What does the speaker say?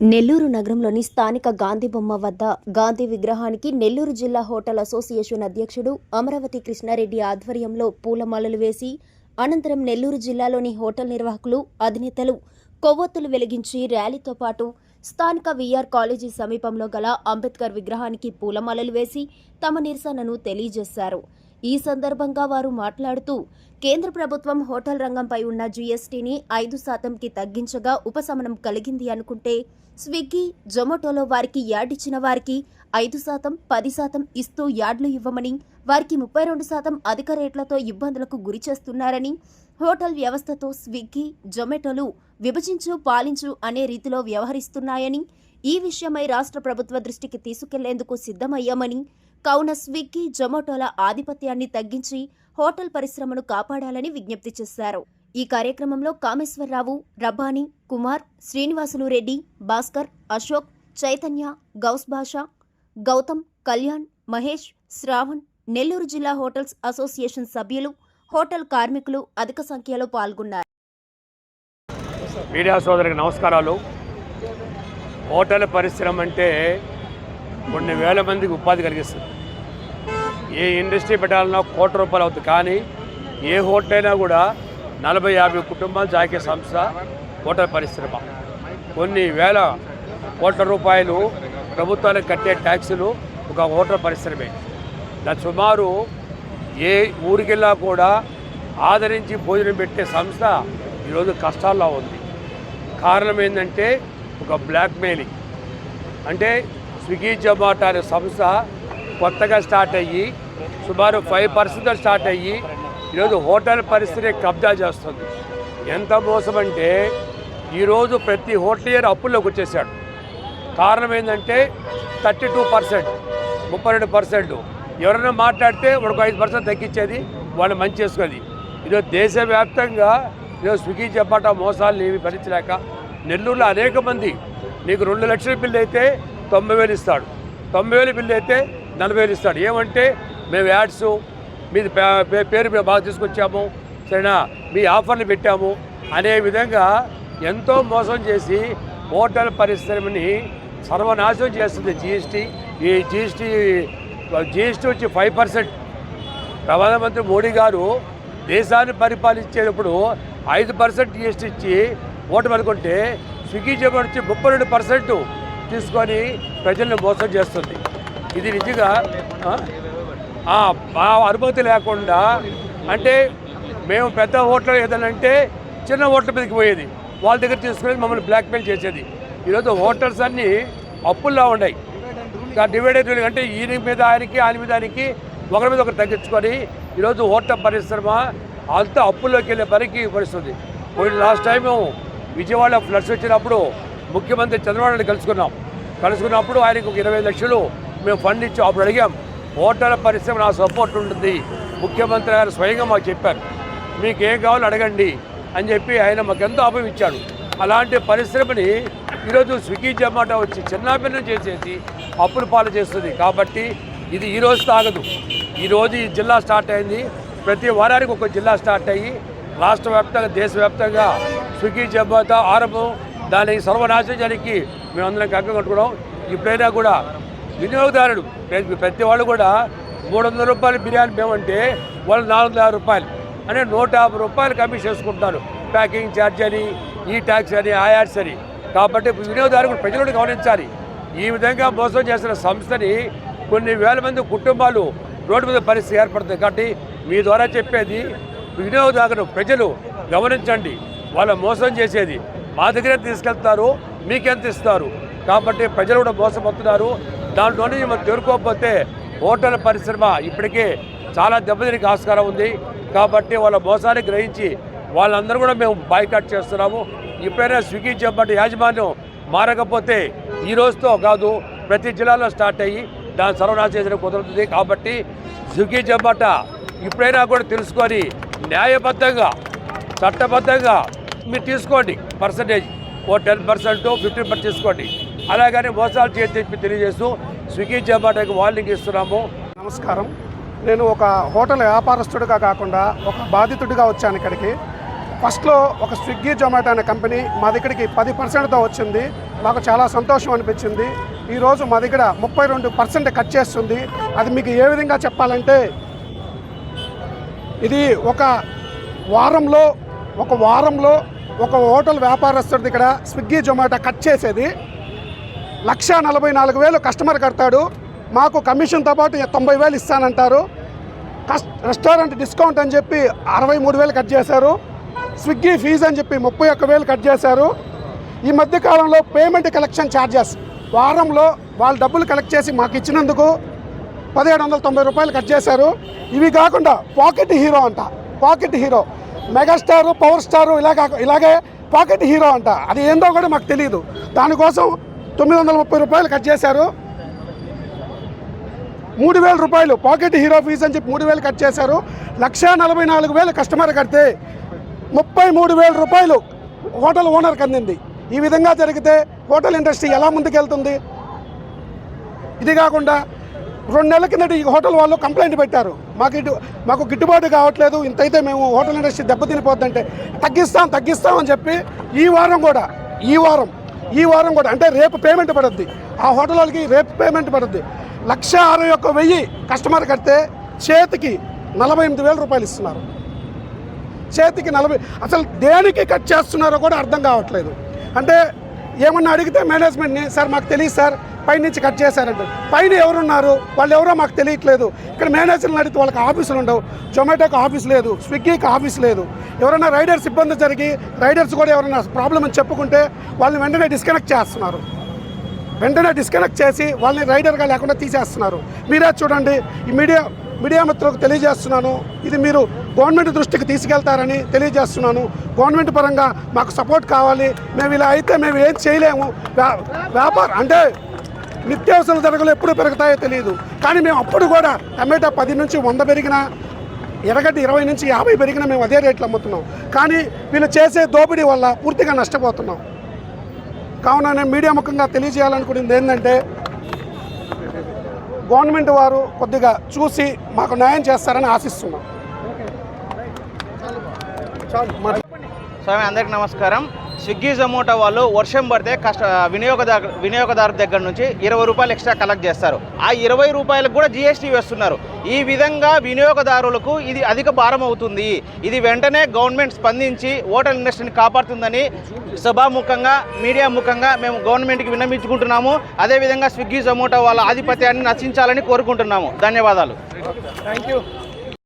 నెల్లూరు నగరంలోని స్థానిక గాంధీ బొమ్మ వద్ద గాంధీ విగ్రహానికి నెల్లూరు జిల్లా హోటల్ అసోసియేషన్ అధ్యక్షుడు అమరావతి కృష్ణారెడ్డి ఆధ్వర్యంలో పూలమాలలు వేసి అనంతరం నెల్లూరు జిల్లాలోని హోటల్ నిర్వాహకులు అధినేతలు కొవ్వొత్తులు వెలిగించి ర్యాలీతో పాటు స్థానిక వీఆర్ కాలేజీ సమీపంలో గల అంబేద్కర్ విగ్రహానికి పూలమాలలు వేసి తమ నిరసనను తెలియజేశారు. ఈ సందర్భంగా వారు మాట్లాడుతూ కేంద్ర ప్రభుత్వం హోటల్ రంగంపై ఉన్న జీఎస్టీని ఐదు శాతంకి తగ్గించగా ఉపశమనం కలిగింది అనుకుంటే స్విగ్గీ జొమాటోలో వారికి యాడ్ ఇచ్చిన వారికి ఐదు శాతం పది శాతం ఇస్తూ యాడ్లు ఇవ్వమని వారికి ముప్పై రెండు శాతం అధిక రేట్లతో ఇబ్బందులకు గురి చేస్తున్నారని హోటల్ వ్యవస్థతో స్విగ్గీ జొమాటోలు విభజించు పాలించు అనే రీతిలో వ్యవహరిస్తున్నాయని ఈ విషయమై రాష్ట్ర ప్రభుత్వ దృష్టికి తీసుకెళ్ళేందుకు సిద్ధమయ్యామని కావున స్విగ్గీ జొమాటోల ఆధిపత్యాన్ని తగ్గించి హోటల్ పరిశ్రమను కాపాడాలని విజ్ఞప్తి చేశారు. ఈ కార్యక్రమంలో కామేశ్వరరావు రబ్బాని కుమార్ శ్రీనివాసులు రెడ్డి భాస్కర్ అశోక్ చైతన్య గౌస్ భాషా గౌతమ్ కళ్యాణ్ మహేష్ శ్రావణ్ నెల్లూరు జిల్లా హోటల్స్ అసోసియేషన్ సభ్యులు హోటల్ కార్మికులు అధిక సంఖ్యలో పాల్గొన్నారు. మీడియా సోదరికి నమస్కారాలు. హోటల్ పరిశ్రమ అంటే కొన్ని వేల మందికి ఉపాధి కలిగిస్తుంది. ఏ ఇండస్ట్రీ పెట్టాలన్నా కోటి రూపాయలు అవుతుంది. కానీ ఏ హోటల్ అయినా కూడా నలభై యాభై కుటుంబాలు జాకే సంస్థ హోటల్ పరిశ్రమ. కొన్ని వేల కోట్ల రూపాయలు ప్రభుత్వానికి కట్టే ట్యాక్సులు ఒక హోటల్ పరిశ్రమే. దాని సుమారు ఏ ఊరికెళ్ళా కూడా ఆదరించి భోజనం పెట్టే సంస్థ ఈరోజు కష్టాల్లో ఉంది. కారణం ఏంటంటే ఒక బ్లాక్మెయిలింగ్. అంటే స్విగ్గీ జొమాటో అనే సంస్థ కొత్తగా స్టార్ట్ అయ్యి సుమారు ఫైవ్ పర్సెంట్ స్టార్ట్ అయ్యి ఈరోజు హోటల్ పరిస్థితి కబ్జా చేస్తుంది. ఎంత మోసం అంటే ఈరోజు ప్రతి హోటలియర్ అప్పుల్లోకి వచ్చేసాడు. కారణం ఏంటంటే థర్టీ టూ పర్సెంట్ ముప్పై రెండు పర్సెంట్. ఎవరైనా మాట్లాడితే ఒక ఐదు పర్సెంట్ తగ్గించేది వాళ్ళు మంచి చేసుకునేది. ఈరోజు దేశవ్యాప్తంగా ఈరోజు స్విగ్గీ జొమాటో మోసాలు ఏమి భరించలేక నెల్లూరులో అనేక మంది నీకు రెండు లక్షల బిల్లు అయితే తొంభై వేలు ఇస్తాడు. తొంభై వేలు బిల్లు అయితే నలభై వేలు ఇస్తాడు. ఏమంటే మేము యాడ్స్ మీది పేరు మేము బాగా తీసుకొచ్చాము సరేనా? మీ ఆఫర్లు పెట్టాము అనే విధంగా ఎంతో మోసం చేసి హోటల్ పరిశ్రమని సర్వనాశనం చేస్తుంది జిఎస్టీ ఈ జిఎస్టీ జిఎస్టీ వచ్చి ఫైవ్ పర్సెంట్. ప్రధానమంత్రి మోడీ గారు దేశాన్ని పరిపాలించేటప్పుడు ఐదు పర్సెంట్ జిఎస్టీ ఇచ్చి ఓటు పడుకుంటే స్విగ్గీ చెప్పి వచ్చి ముప్పై రెండు పర్సెంట్ తీసుకొని ప్రజల్ని మోసం చేస్తుంది. ఇది నిజంగా ఆ? అనుమతి లేకుండా అంటే మేము పెద్ద హోటల్ ఏదనంటే చిన్న హోటల్ మీదకి పోయేది. వాళ్ళ దగ్గర తీసుకునేది మమ్మల్ని బ్లాక్మెయిల్ చేసేది. ఈరోజు హోటల్స్ అన్నీ అప్పుల్లో ఉన్నాయి. ఇంకా డివైడ్ అయితే అంటే ఈయన మీద ఆయనకి ఆయన మీద ఆయనకి ఒకరి మీద ఒకరు తగ్గించుకొని ఈరోజు హోటల్ పరిశ్రమ అంతా అప్పుల్లోకి వెళ్ళే పనికి పరిస్థితుంది. పోయిన లాస్ట్ టైము విజయవాడ ఫ్లడ్స్ వచ్చినప్పుడు ముఖ్యమంత్రి చంద్రబాబు కలుసుకున్నాం. కలుసుకున్నప్పుడు ఆయనకు ఒక ఇరవై లక్షలు మేము ఫండ్ ఇచ్చి అప్పుడు అడిగాం. హోటల్ పరిశ్రమ నా సపోర్ట్ ఉంటుంది. ముఖ్యమంత్రి గారు స్వయంగా మాకు చెప్పారు. మీకు ఏం కావాలో అడగండి అని చెప్పి ఆయన మాకు ఎంతో అభయం ఇచ్చాడు. అలాంటి పరిశ్రమని ఈరోజు స్విగ్గీ జొమాటో వచ్చి చిన్నాభిన్నం చేసేసి అప్పులు పాలు చేస్తుంది. కాబట్టి ఇది ఈ రోజు తాగదు. ఈరోజు ఈ జిల్లా స్టార్ట్ అయింది. ప్రతి వారానికి ఒక జిల్లా స్టార్ట్ అయ్యి రాష్ట్ర వ్యాప్తంగా దేశవ్యాప్తంగా స్విగ్గీ జొమాటో ఆరంభం దానికి సర్వనాశనానికి మేమందరం కక్క కట్టుకున్నాం. ఇప్పుడైనా కూడా వినియోగదారుడు ప్రతి- వాళ్ళు కూడా మూడు వందల రూపాయలు బిర్యానీ మేమంటే వాళ్ళు నాలుగు వందల యాభై రూపాయలు అంటే నూట యాభై రూపాయలు కమిషన్ చేసుకుంటారు ప్యాకింగ్ ఛార్జ్ అని ఈ ట్యాక్స్ అని ఆ యాడ్స్ అని. కాబట్టి వినియోగదారుడు ప్రజలను గమనించాలి. ఈ విధంగా మోసం చేసిన సంస్థని కొన్ని వేల మంది కుటుంబాలు రోడ్డు మీద పరిస్థితి ఏర్పడుతుంది కాబట్టి మీ ద్వారా చెప్పేది వినియోగదారుడు ప్రజలు గమనించండి. వాళ్ళ మోసం చేసేది మా దగ్గరే తీసుకెళ్తారు మీకెంత ఇస్తారు? కాబట్టి ప్రజలు కూడా మోసపోతున్నారు. దాంట్లోనే నుంచి మనం తేరుకోకపోతే హోటల్ పరిశ్రమ ఇప్పటికే చాలా దెబ్బతినికి ఆస్కారం ఉంది. కాబట్టి వాళ్ళ మోసాన్ని గ్రహించి వాళ్ళందరూ కూడా మేము బాయ్కాట్ చేస్తున్నాము. ఇప్పుడైనా స్విగ్గీ చెప్పండి యాజమాన్యం మారకపోతే ఈ రోజుతో కాదు ప్రతి జిల్లాలో స్టార్ట్ అయ్యి దాని సర్వనాశనం చేయడం కుదురుతుంది. కాబట్టి స్విగ్గీ జొమాట ఇప్పుడైనా కూడా తెలుసుకొని న్యాయబద్ధంగా చట్టబద్ధంగా మీరు తీసుకోండి పర్సంటేజ్. ఓ టెన్ పర్సెంట్ ఫిఫ్టీన్ పర్సెంట్ తీసుకోండి. అలాగని మోసాలు చేసి చెప్పి తెలియజేస్తూ స్విగ్గీ జొమాటోకి వార్నింగ్ ఇస్తున్నాము. నమస్కారం. నేను ఒక హోటల్ వ్యాపారస్తుడిగా కాకుండా ఒక బాధితుడిగా వచ్చాను ఇక్కడికి. ఫస్ట్లో ఒక స్విగ్గీ జొమాటో అనే కంపెనీ మా దగ్గరికి పది పర్సెంట్తో వచ్చింది. మాకు చాలా సంతోషం అనిపించింది. ఈరోజు మా దగ్గర ముప్పై రెండు పర్సెంట్ కట్ చేస్తుంది. అది మీకు ఏ విధంగా చెప్పాలంటే ఇది ఒక వారంలో ఒక వారంలో ఒక హోటల్ వ్యాపారస్తుడి ఇక్కడ స్విగ్గీ జొమాటో కట్ చేసేది. లక్ష నలభై నాలుగు వేలు కస్టమర్ కడతాడు. మాకు కమిషన్తో పాటు తొంభై వేలు ఇస్తానంటారు. కస్ట్ రెస్టారెంట్ డిస్కౌంట్ అని చెప్పి అరవై మూడు వేలు కట్ చేశారు. స్విగ్గీ ఫీజు అని చెప్పి ముప్పై ఒక్క వేలు కట్ చేశారు. ఈ మధ్యకాలంలో పేమెంట్ కలెక్షన్ ఛార్జెస్ వారంలో వాళ్ళు డబ్బులు కలెక్ట్ చేసి మాకు ఇచ్చినందుకు పదిహేడు వందల తొంభై రూపాయలు కట్ చేశారు. ఇవి కాకుండా పాకెట్ హీరో అంట. Pocket hero. Megastar power star ఇలాగ ఇలాగే పాకెట్ హీరో అంట. అది ఏందో కూడా మాకు తెలియదు దానికోసం తొమ్మిది వందల ముప్పై రూపాయలు కట్ చేశారు. మూడు వేల రూపాయలు పాకెట్ హీరో ఫీజు అని చెప్పి మూడు వేలు కట్ చేశారు. లక్ష నలభై నాలుగు వేలు కస్టమర్ కడితే ముప్పై మూడు వేల రూపాయలు హోటల్ ఓనర్కి అందింది. ఈ విధంగా జరిగితే హోటల్ ఇండస్ట్రీ ఎలా ముందుకెళ్తుంది? ఇది కాకుండా రెండు నెలల కిందట ఈ హోటల్ వాళ్ళు కంప్లైంట్ పెట్టారు. మాకు ఇటు మాకు గిట్టుబాటు కావట్లేదు ఇంతైతే మేము హోటల్ ఇండస్ట్రీ దెబ్బతినిపోద్దంటే తగ్గిస్తాం తగ్గిస్తాం అని చెప్పి ఈ వారం కూడా ఈ వారం ఈ వారం కూడా అంటే రేపు పేమెంట్ పడుద్ది. ఆ హోటల్ వాళ్ళకి రేపు పేమెంట్ పడుద్ది. లక్ష అరవై ఒక్క వెయ్యి కస్టమర్ కడితే చేతికి నలభై ఎనిమిది వేల రూపాయలు ఇస్తున్నారు. చేతికి నలభై అసలు దేనికి కట్ చేస్తున్నారో కూడా అర్థం కావట్లేదు. అంటే ఏమన్నా అడిగితే మేనేజ్మెంట్ని సార్ మాకు తెలియదు సార్ పైనుంచి కట్ చేశారంట. పైన ఎవరున్నారు? వాళ్ళు ఎవరో మాకు తెలియట్లేదు. ఇక్కడ మేనేజర్లు అడిగితే వాళ్ళకి ఆఫీసులు ఉండవు. జొమాటోకి ఆఫీస్ లేదు. స్విగ్గీకి ఆఫీస్ లేదు. ఎవరైనా రైడర్స్ ఇబ్బంది జరిగి రైడర్స్ కూడా ఎవరైనా ప్రాబ్లం అని చెప్పుకుంటే వాళ్ళని వెంటనే డిస్కనెక్ట్ చేస్తున్నారు. వెంటనే డిస్కనెక్ట్ చేసి వాళ్ళని రైడర్గా లేకుండా తీసేస్తున్నారు. మీరే చూడండి. ఈ మీడియా మీడియా మిత్రులకు తెలియజేస్తున్నాను. ఇది మీరు గవర్నమెంట్ దృష్టికి తీసుకెళ్తారని తెలియజేస్తున్నాను. గవర్నమెంట్ పరంగా మాకు సపోర్ట్ కావాలి. మేము ఇలా అయితే మేము ఏం చేయలేము. వ్యా- వ్యాపారం అంటే నిత్యావసర ధరలు ఎప్పుడు పెరుగుతాయో తెలియదు కానీ మేము అప్పుడు కూడా టమాటా పది నుంచి వంద పెరిగినా ఎర్రగడ్డ ఇరవై నుంచి యాభై పెరిగినా మేము అదే రేట్లు అమ్ముతున్నాం. కానీ వీళ్ళు చేసే దోపిడీ వల్ల పూర్తిగా నష్టపోతున్నాం. కావున నేను మీడియా ముఖంగా తెలియజేయాలనుకునేది ఏంటంటే గవర్నమెంట్ వారు కొద్దిగా చూసి మాకు న్యాయం చేస్తారని ఆశిస్తున్నాం. స్వామి అందరికి నమస్కారం. స్విగ్గీ జొమాటో వాళ్ళు వర్షం పడితే కష్ట వినియోగదారు వినియోగదారు దగ్గర నుంచి ఇరవై రూపాయలు ఎక్స్ట్రా కలెక్ట్ చేస్తారు. ఆ ఇరవై రూపాయలకు కూడా జిఎస్టీ వేస్తున్నారు. ఈ విధంగా వినియోగదారులకు ఇది అధిక భారం అవుతుంది. ఇది వెంటనే గవర్నమెంట్ స్పందించి హోటల్ ఇండస్ట్రీని కాపాడుతుందని సభాముఖంగా మీడియా ముఖంగా మేము గవర్నమెంట్కి విన్నవించుకుంటున్నాము. అదేవిధంగా స్విగ్గీ జొమాటో వాళ్ళ ఆధిపత్యాన్ని నశించాలని కోరుకుంటున్నాము. ధన్యవాదాలు. Thank you